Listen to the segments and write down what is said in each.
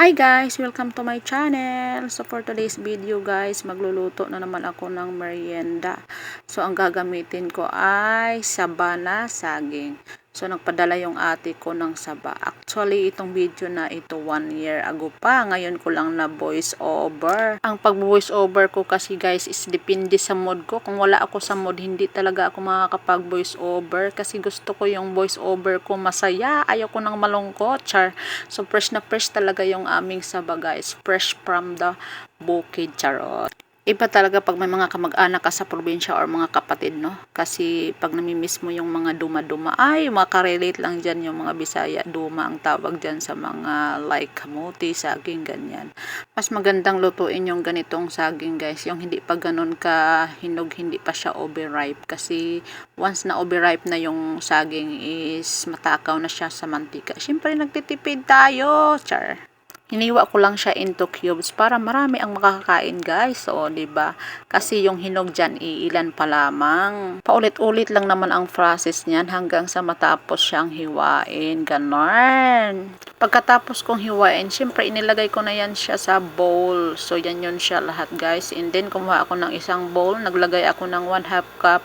Hi guys! Welcome to my channel! So for today's video guys, magluluto na naman ako ng merienda. So ang gagamitin ko ay saba na saging. So nagpadala yung ate ko ng saba. Actually itong video na ito one year ago pa. Ngayon ko lang na voice over. Ang pag voice over ko kasi guys is depende sa mood ko. Kung wala ako sa mood, hindi talaga ako makakapag voice over. Kasi gusto ko yung voice over ko masaya. Ayaw ko nang malungkot. Char. So fresh na fresh talaga yung aming saba guys. Fresh from the bukid. Charot. Iba talaga pag may mga kamag-anak ka sa probinsya or mga kapatid, no? Kasi pag namimiss mo yung mga duma-duma, ay, makarelate lang dyan yung mga Bisaya. Duma ang tawag dyan sa mga like kamuti, saging, ganyan. Mas magandang lutuin yung ganitong saging, guys. Yung hindi pa ganun ka hinog, hindi pa siya overripe. Kasi once na overripe na yung saging is matakaw na siya sa mantika. Siyempre, nagtitipid tayo. Char. Hiniwa ko lang siya into cubes para marami ang makakakain guys. So, ba? Kasi yung hinog diyan iilan pa lamang. Paulit-ulit lang naman ang process niyan hanggang sa matapos siyang hiwain. Ganon. Pagkatapos kong hiwain, syempre inilagay ko na yan siya sa bowl. So, yan yun siya lahat guys. And then, kumuha ako ng isang bowl. Naglagay ako ng 1 half cup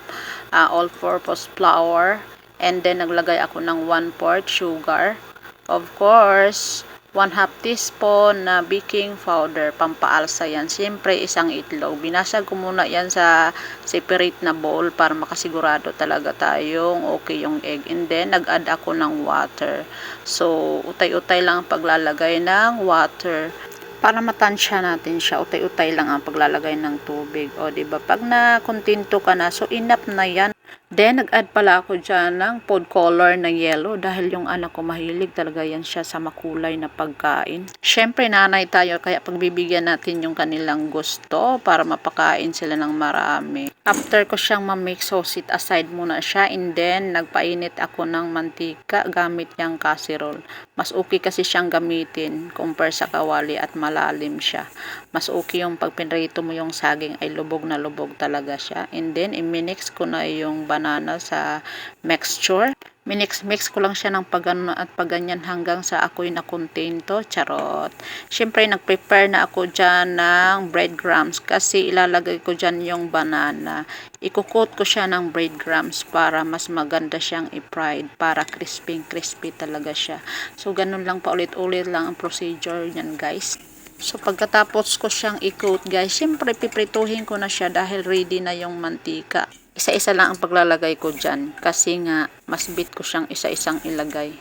uh, all-purpose flour. And then, naglagay ako ng 1 4 sugar. Of course, 1 half teaspoon na baking powder, pampaalsa yan. Siyempre, isang itlog. Binasag ko muna yan sa separate na bowl para makasigurado talaga tayong okay yung egg. And then, nag-add ako ng water. So, utay-utay lang ang paglalagay ng water. Para matansya natin siya, utay-utay lang ang paglalagay ng tubig. O, ba Pag na-kontento ka na, so enough na yan. Then, nag-add pala ako dyan ng food color na yellow dahil yung anak ko mahilig talaga yan siya sa makulay na pagkain. Siyempre, nanay tayo kaya pagbibigyan natin yung kanilang gusto para mapakain sila ng marami. After ko siyang ma-make so sit aside muna siya and then nagpainit ako ng mantika gamit yung casserole. Mas okay kasi siyang gamitin compare sa kawali at malalim siya. Mas okay yung pag pinrito mo yung saging ay lubog na lubog talaga siya. And then, i-mix ko na yung banana sa mixture. Minix-mix ko lang siya ng pagano at paganyan hanggang sa ako'y nakontento. Charot. Siyempre, nag-prepare na ako dyan ng breadcrumbs kasi ilalagay ko dyan yung banana. Ikukot ko siya ng breadcrumbs para mas maganda siyang i-fried para crispy-crispy talaga siya. So, ganun lang paulit-ulit lang ang procedure niyan guys. So, pagkatapos ko siyang i-coat, guys, syempre, piprituhin ko na siya dahil ready na yung mantika. Isa-isa lang ang paglalagay ko dyan. Kasi nga, mas bit ko siyang isa-isang ilagay.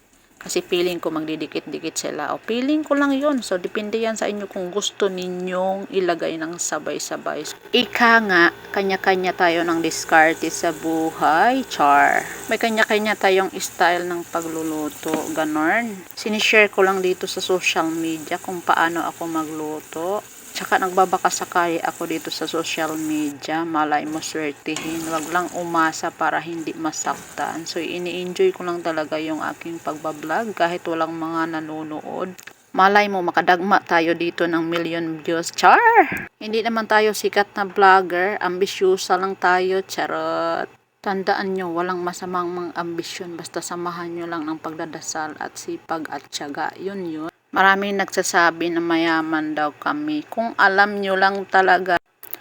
Kasi feeling ko magdidikit-dikit sila. O, feeling ko lang yon So, depende yan sa inyo kung gusto ninyong ilagay ng sabay-sabay. Ika nga, kanya-kanya tayo ng diskarte sa buhay. Char. May kanya-kanya tayong style ng pagluluto. Ganon. Sinishare ko lang dito sa social media kung paano ako magluto. Tsaka nagbabaka sakali ako dito sa social media. Malay mo swertihin. Wag lang umasa para hindi masaktan. So, ini-enjoy ko lang talaga yung aking pagbablog kahit walang mga nanonood. Malay mo, makadagma tayo dito ng million views. Char! Hindi naman tayo sikat na vlogger. Ambisyosa lang tayo. Charot! Tandaan nyo, walang masamang mga ambisyon. Basta samahan nyo lang ng pagdadasal at sipag at tiyaga. Yun yun. Maraming nagsasabi na mayaman daw kami. Kung alam nyo lang talaga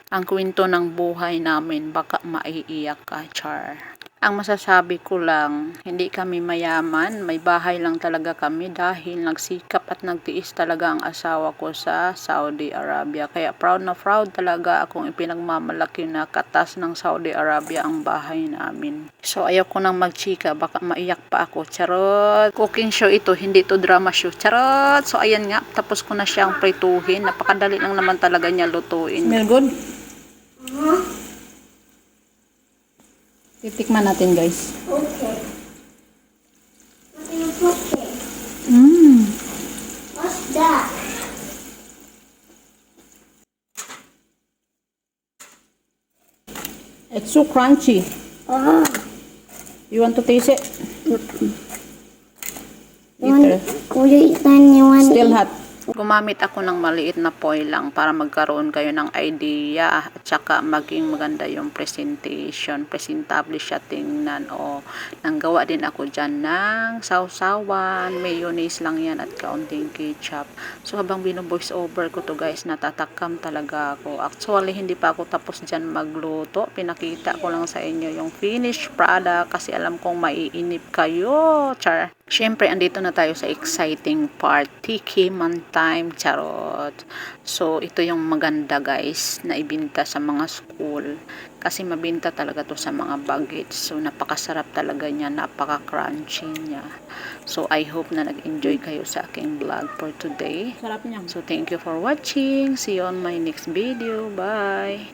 ang kwento ng buhay namin, baka maiiyak ka, Char. Ang masasabi ko lang, hindi kami mayaman, may bahay lang talaga kami dahil nagsikap at nagtiis talaga ang asawa ko sa Saudi Arabia. Kaya proud na proud talaga akong ipinagmamalaki na katas ng Saudi Arabia ang bahay namin. So ayaw ko nang magchika, baka maiyak pa ako. Charot! Cooking show ito, hindi to drama show. Charot! So ayan nga, tapos ko na siyang prituhin. Napakadali lang naman talaga niya lutuin. Smell good? Titikman natin guys. Okay. What are you cooking? Mmm. What's that? It's so crunchy. Oh, You want to taste it? you want, Later. will you eat then you want Still to hot. Gumamit ako ng maliit na foil lang para magkaroon kayo ng idea at saka maging maganda yung presentation. Presentable siya tingnan. O, nanggawa din ako dyan ng sausawan, mayonnaise lang yan at kaunting ketchup. So, habang bino-voice over ko to guys, natatakam talaga ako. Actually, hindi pa ako tapos dyan magluto. Pinakita ko lang sa inyo yung finished product kasi alam kong maiinip kayo. Char. Siyempre, andito na tayo sa exciting part. Tiki man time, charot. So, ito yung maganda guys na ibinta sa mga school. Kasi mabinta talaga to sa mga baggage. So, napakasarap talaga niya. Napaka-crunchy niya. So, I hope na nag-enjoy kayo sa aking vlog for today. Sarap niya. So, thank you for watching. See you on my next video. Bye!